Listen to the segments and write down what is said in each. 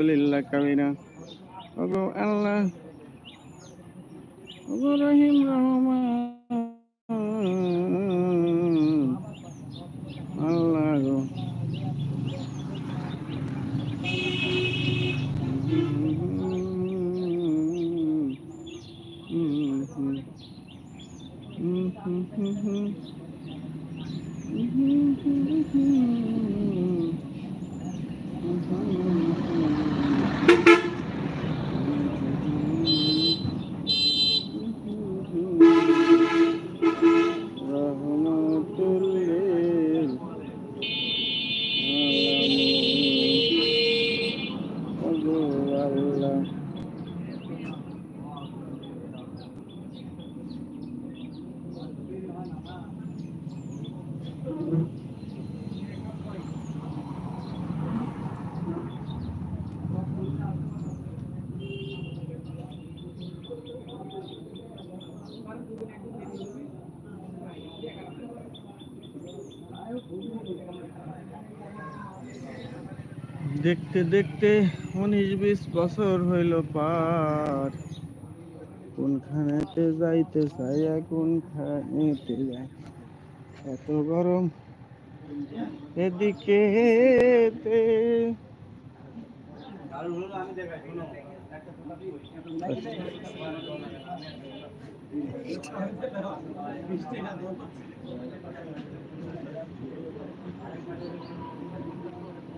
লিল্লাহ কাবিরা ওগো আল্লাহ। ওগো রহিম রহমান আল্লাহ গো দেখতে দেখতে উনিশ বিশ বছর হইল পার। কোনখানেতে যাইতে চাই কোনখানেতে যাই? এত গরম এদিকে ওটা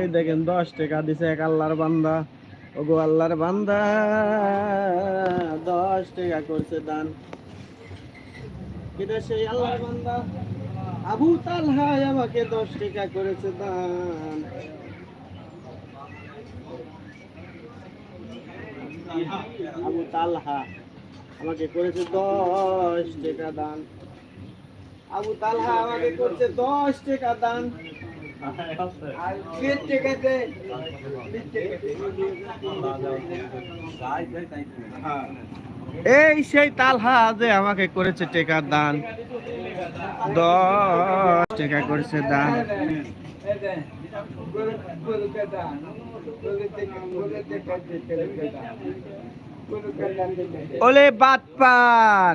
এই দেখেন, দশ টাকা দিছে এক আল্লাহর বান্দা। ওগো আল্লাহর বান্দা, দশ টাকা করছে দান। এটা সেই আল্লাহর বান্দা? আবু তালহাই আমাকে দশ টাকা করেছে দান। আবু তালহা আমাকে করেছে দশ টাকা দান। আবু তালহা আমাকে করছে দশ টাকা দান। এই সেই তালহা যে আমাকে করেছে টেকার দান। দশ টাকা করেছে দান। ওলে বাটপার।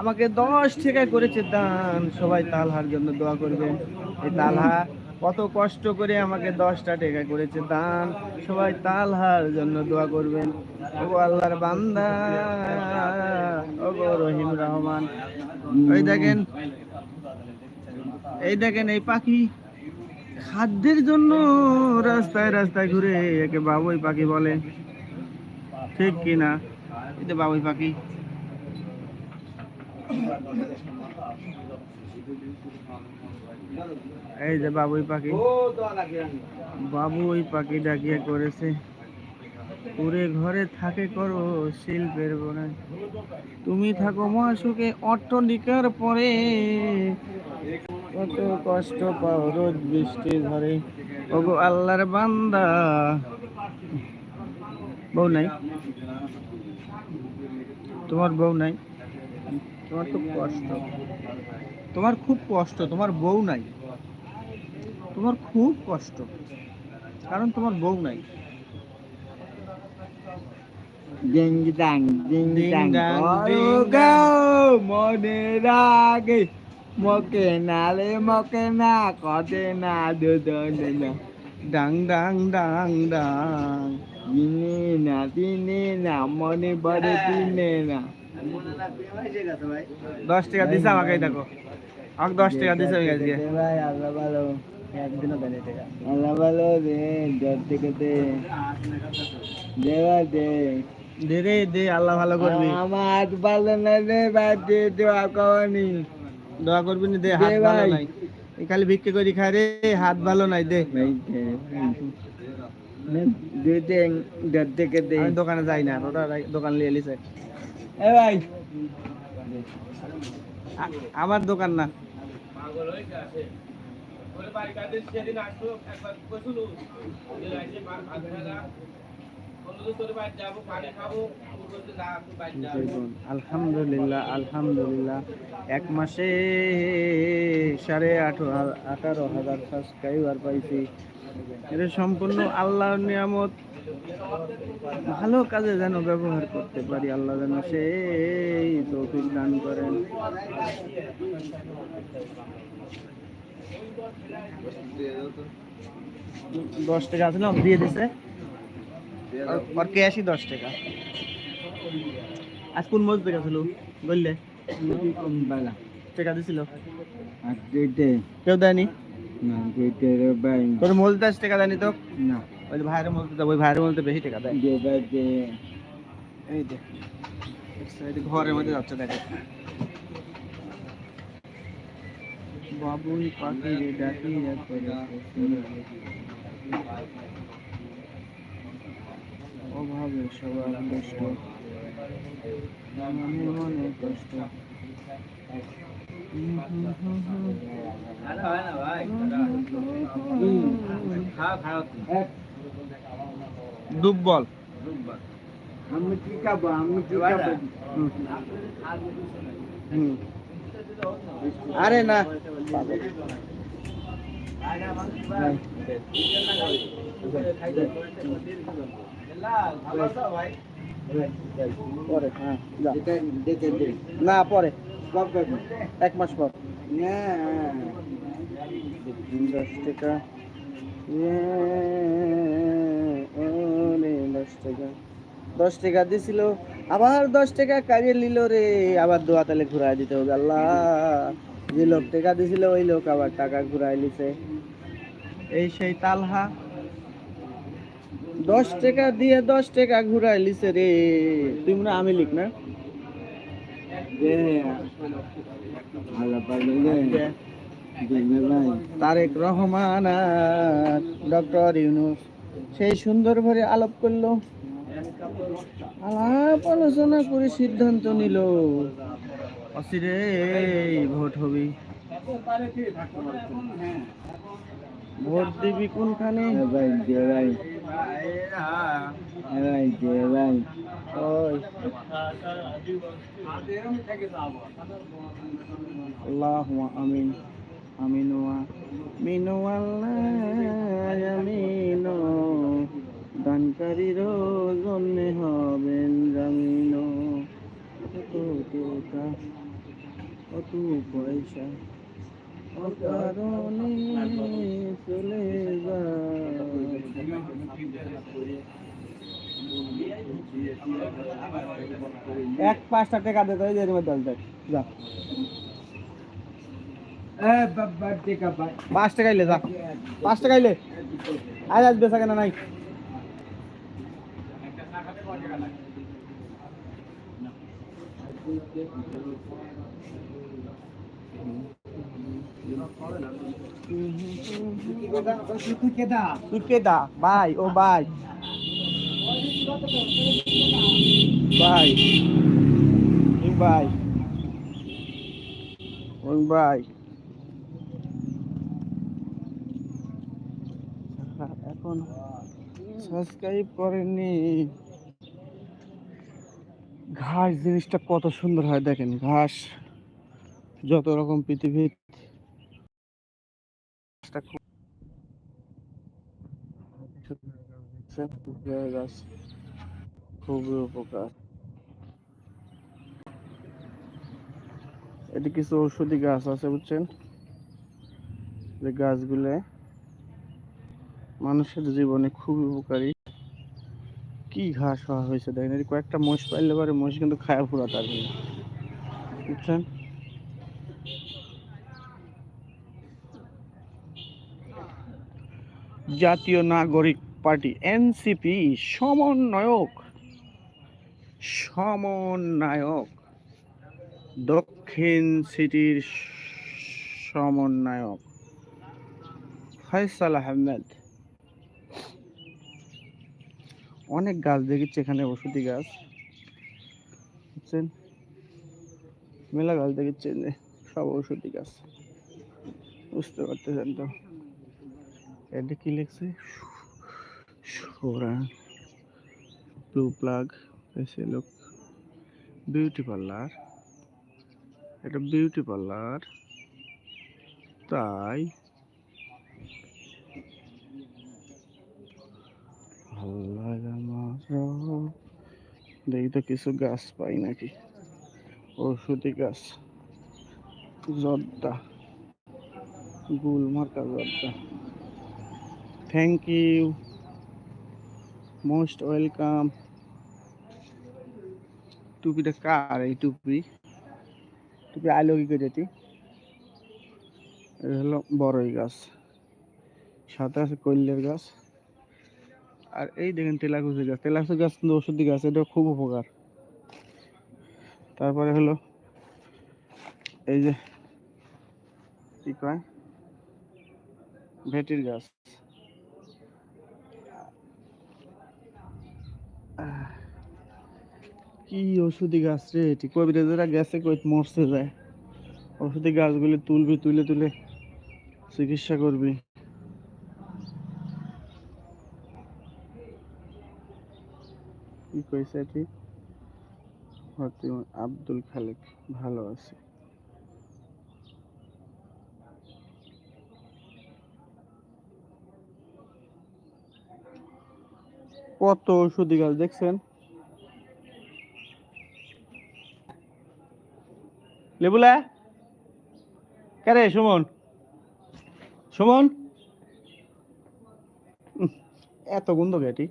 আমাকে দশ টাকা করেছে দান। সবাই তালহার জন্য দোয়া করবেন। এই তালহা কত কষ্ট করে আমাকে দশটা টাকা করেছে দান। সবাই তালহার জন্য দোয়া করবেন। ও আল্লাহর বান্দা, ও রহিম রহমান। ওই দেখেন, এই দেখেন এই পাখি। খাদ্যের জন্য রাস্তায় রাস্তায় ঘুরে একে বাবুই পাখি বলে। ঠিক কিনা? এই তো বাবুই পাখি। এই যে বাবুই পাখি। বাবু ওই পাখি ডাকিয়ে করেছে। পুরে ঘরে থাকে করো শিল্পের বোনাই তুমি থাকো মহাসুখে অট্টলিকার পরে। কত কষ্ট পাও রোজ বৃষ্টি ধরে ওগো আল্লাহর বান্দা। বউ নাই? তোমার বউ নাই? তোমার খুব কষ্ট। তোমার খুব কষ্ট তোমার বউ নাই। তোমার খুব কষ্ট কারণ তোমার বউ নাই। ডিং ডাং ডিং ডিং মনে রাগে মকে নালে মকে না কতে না না। ডাং ডাং ডাং ডাং। দিনে না দিনে না মনে বড় দিনে না। দশ টাকা দিছে আমাকে দেখো। আমাকে দশ টাকা দিছে ওই আজকে। দে ভাই আল্লাহ ভালো একদিনও দেয়নি টাকা আল্লাহ ভালো দে দশ থেকে দে দে ভাই দে দে রে দে আল্লাহ ভালো করবি। আমার হাত ভালো না রে ভাই দে দোয়া কওয়ানি দোয়া করবি না দে হাত ভালো নাই। এই খালি ভিক্ষে করি খায় রে হাত ভালো নাই দে। দোকানে যাই না ওটা দোকান লিয়ে লিছে। এ ভাই। আমার দোকান না। আলহামদুলিল্লাহ আলহামদুলিল্লাহ। এক মাসে সাড়ে আঠারো হাজার সাবস্ক্রাইবার পাইছি। এটা সম্পূর্ণ আল্লাহর নিয়ামত। ভালো কাজে যেন ব্যবহার করতে পারি আল্লাহ যেন সেই তৌফিক দান করেন। দশ টাকা আছে না? দিয়ে দিছে। আর- আর ক্যাশই দশ টাকা? আজ কোন মজ টাকা ছিল বললে। বালা। টাকা দিছিল? আর দে দে কেউ দেয়নি? না তোর মজ দশ টাকা দেয়নি তো? না। ওই ভাইয়ের দেবো ওই ভাইয়ের মলতে বেশি টাকা দেয় ভাই এই যে ঘরের মধ্যে যাচ্ছে দেখো। বাবুই পাখি রে ডাকিয়া অভাবে সবার কষ্ট মনে মনে কষ্ট। দুব্বল আমি কি খাব? আমি কি খাব? হুম। হুম। আরে না। পরে হ্যাঁ না পরে। এক মাস পর। না দশ টাকা। দশ টাকা। দশ টাকা দিছিল আবার দশ টাকা কাজে নিল রে আবার দোয়া তালে ঘুরাই দিতে হবে। আল্লাহ যে লোক টাকা দিছিল ওই লোক আবার টাকা ঘুরাই লিছে এই সেই তালহা। দশ টাকা দিয়ে দশ টাকা ঘুরাই লিছে রে। তুই মনে হয় আমি লিখ না ভাই তারেক রহমান আর ডক্টর ইউনুস সেই সুন্দর ভরে আলাপ করল। আলাপ আলোচনা করে সিদ্ধান্ত নিল অসিরে ভোট হবি। ভোট দিবি কোনখানে? আমিন। আমিন আমিন। আল্লাহ আমিন দানকারীর জন্য হবেন জামিন। কত টাকা কত পয়সা অকারণে চলে এক পাঁচটা টাকা দে তো, এই যে দেখ যা। পাঁচ টাকা ইলে যা। পাঁচ টাকা ইলে আজ আজ বেচা কেনা নাই। ভাই, ও ভাই। ভাই। ভাই ভাই এখন সাবস্ক্রাইব করেননি। ঘাস জিনিসটা কত সুন্দর হয় দেখেন, ঘাস, যত রকম পৃথিবীর। গাছ খুবই উপকার। এটি কিছু ঔষধি গাছ আছে, বুঝছেন? যে গাছগুলো মানুষের জীবনে খুবই উপকারী। কি ঘাস হওয়া হয়েছে দেখেন, এই কয়েকটা মোষ পাইলে পারে মোষ কিন্তু খায়া ফুরাতে পারবে না। বুঝছেন? জাতীয় নাগরিক পার্টি, এনসিপি, সমন্বয়ক সমন্বয়ক, দক্ষিণ সিটির সমন্বয়ক, ফয়সাল আহমেদ। অনেক গাছ দেখেছি এখানে ওষুধি গাছ। বুঝছেন? মেলা গাছ দেখেছি সব ওষুধি গাছ। বুঝতে পারতেছেন তো? এটা কি লিখছে? সোরা ব্লু প্লাগ। এসে লোক বিউটি পার্লার। এটা বিউটি পার্লার। তাই আল্লাহ আমার দেখি তো কিছু গাছ পাই নাকি? ঔষধি গাছ, জর্দা, গুলমার্কা জর্দা। থ্যাংক ইউ মোস্ট ওয়েলকাম টুপিটা কার এই টুপি? টুপি আলো কি করে হলো বড়ই গাছ, সাথে আছে কৈলের গাছ। আর এই দেখেন তেলাকুচি গাছ। তেলাকুচি গাছ কিন্তু ওষুধি গাছ এটা খুব উপকার। তারপরে হলো এই যে, কি কয়? ভেটির গাছ। কি ওষুধি গাছ রে এটি? কবিরাজেরা গেছে, কই মরছে যায়। ওষুধি গাছগুলি তুলবি, তুলে তুলে চিকিৎসা করবি। কি কইছে এটি? আব্দুল খালেক, ভালো আছে। কত ওষুধি গাছ দেখছেন? লেবুলা? কারে সুমন? সুমন? এত গন্ধ গেটি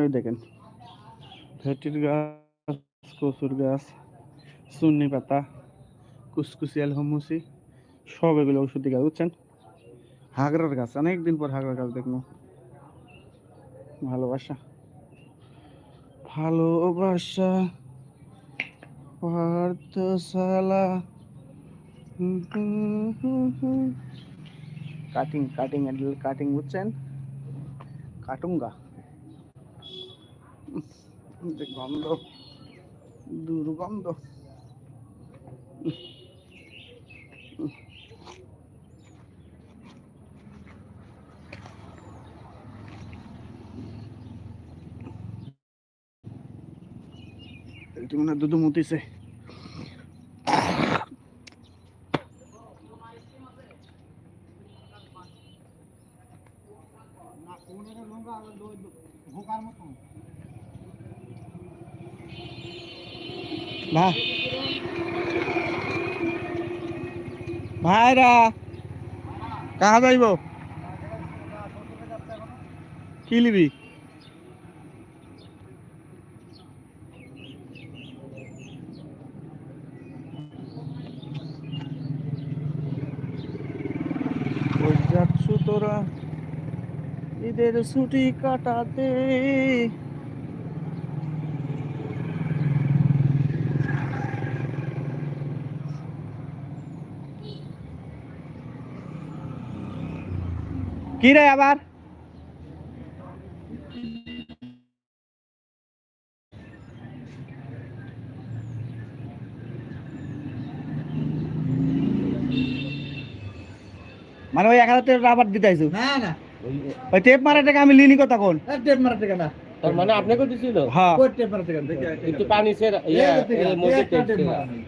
এই দেখেন। ভেটির গাছ, কচুর গাছ সুন্নি পাতা, কুসকুসি আলহমুসি সব এগুলো ওষুধি গাছ, বুঝছেন? হাগরার গাছ, অনেকদিন পর হাগরার গাছ দেখব। ভালোবাসা। ভালোবাসা পার্থশালা কাটিং কাটিং কাটিং, বুঝছেন? কাটুঙ্গা। যে গন্ধ দুর্গন্ধ। এটি মনে হয় দুধু মুতিছে। ভাই ভাইরা কাহা যাইব কি যাচ্ছ তোরা ঈদের ছুটি কাটাতে কি রে আবার? মানে ওই এক হাজার টাকা আবার দিতে আইসু না না। ওই টেপ মারা টাকা আমি লিনি কথা কোন টেপ মারা থেকে না। তার মানে আপনাকে দিছিল? হ্যাঁ। কই টেপ একটু পানি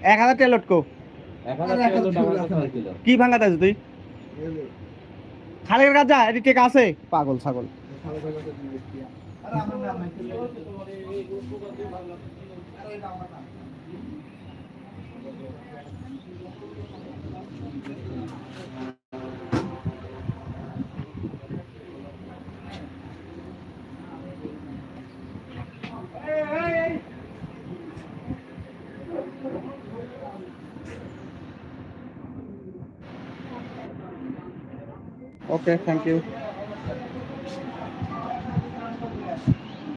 এক হাজার টাকা কথা ছিল। কি ভাঙা আছিস তুই? খালের গাজা এদিকে এদিক আছে। পাগল ছাগল। Thank আমার ওকে থ্যাংক ইউ